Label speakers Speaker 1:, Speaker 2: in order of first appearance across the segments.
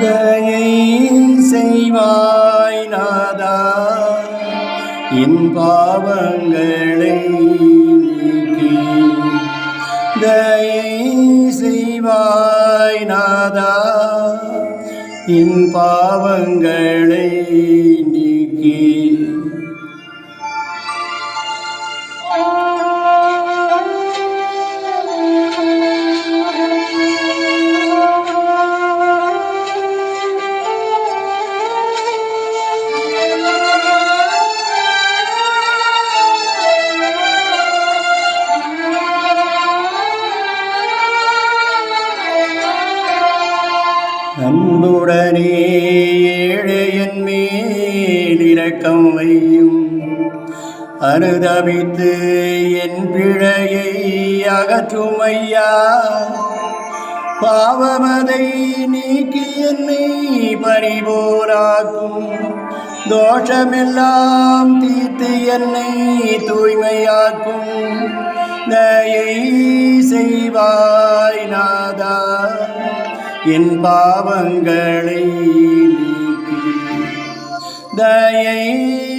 Speaker 1: தயை செய்வாய் நாதா. என் பாவங்களை நீக்கி தயை செய்வாய் நாதா. என் பாவங்களை நீக்கி அன்புடனே ஏழையன் மேல் இரக்கம் வையும். அனுதவித்து என் பிழையை அகற்றுமையா. பாவமதை நீக்கி என்னை பரிபோராக்கும் தோஷமெல்லாம் தீர்த்து என்னை தூய்மையாக்கும். தயை செய்வாய் நாதா. என் பாவங்களை நீக்கி. தயை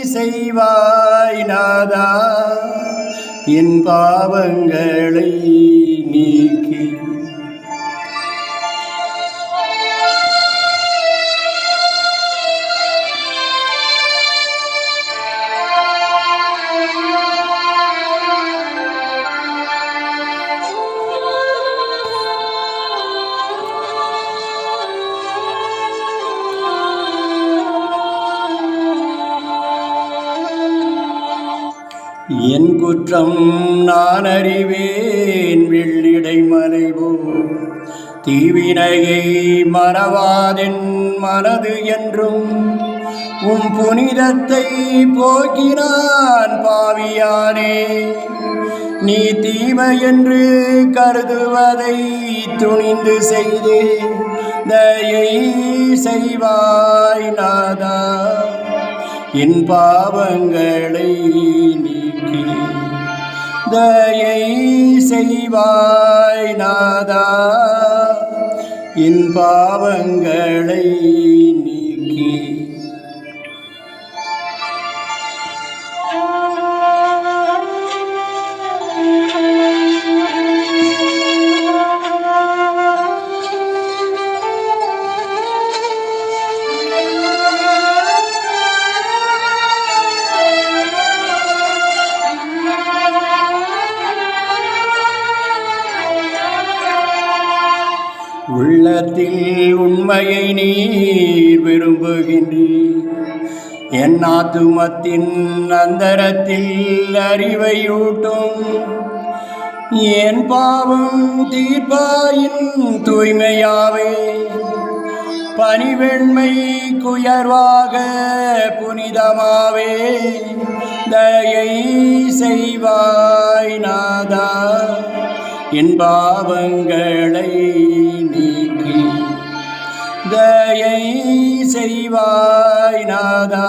Speaker 1: செய்வாய் நாதா என் பாவங்களை என் குற்றம் நான் அறிவேன் வெள்ளிடை மலைவோ தீவினையை மறவாதென் மனது என்றும் உம் புனிதத்தை போக்கினான் பாவியானே. நீ தீமை என்று கருதுவதை துணிந்து செய்து தயை செய்வாய் நாதா. என் பாவங்களை நீக்கி தயை செய்வாய் நாதா. என் பாவங்களை நீ உள்ளத்தில் உண்மையை நீர் விரும்புகின்றீர். என் ஆத்துமத்தின் அந்தரத்தில் அறிவையூட்டும் என் பாவம் தீர்ப்பாயின் தூய்மையாவே. பணிவெண்மை குயர்வாக புனிதமாவே. தயை செய்வாய் நாதா. என் பாவங்களை நீ தயை செய்வாய் நாதா.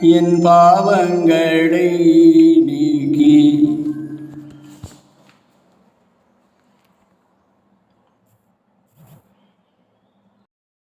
Speaker 1: என் பாவங்களை நீக்கி